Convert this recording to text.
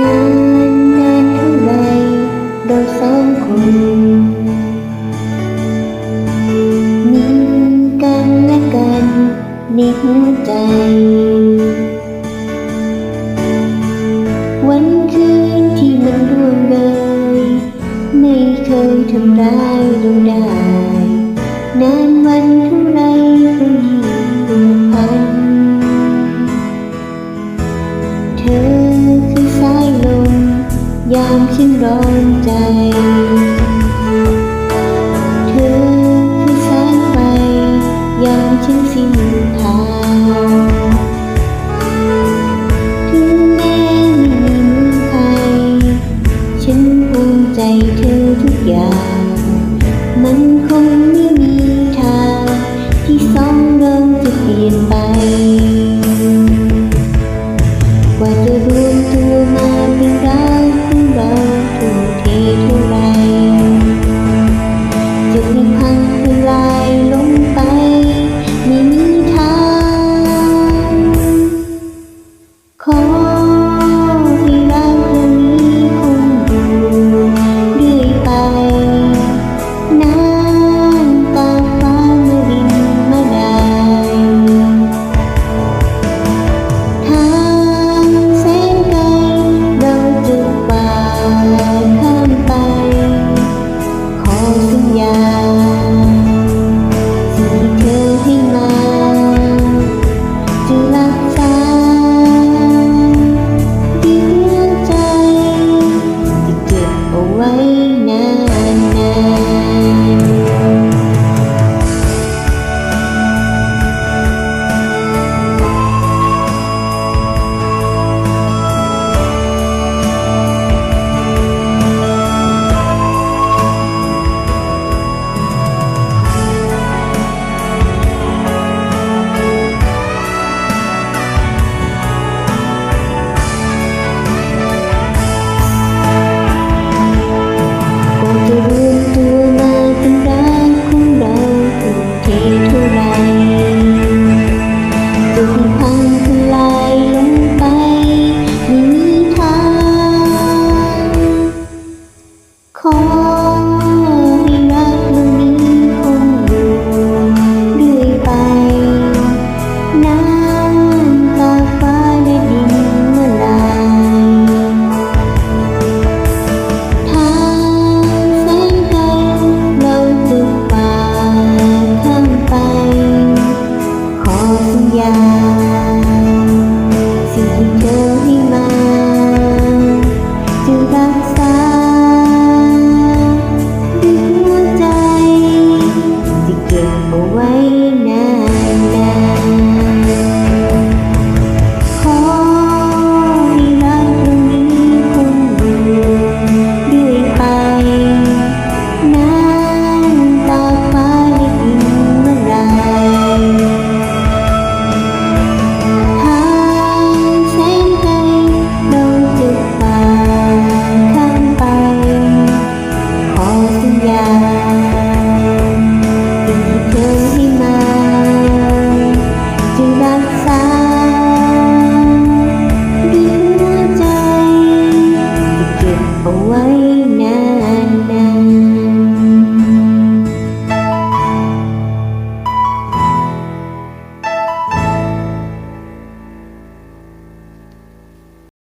นานนานเท่าไรเราสองคนมีกันและกันในหัวใจ วันคืนที่มันร่วงเลยไม่เคยทำร้ายลงได้ นานวันท่้อนใจ con ใน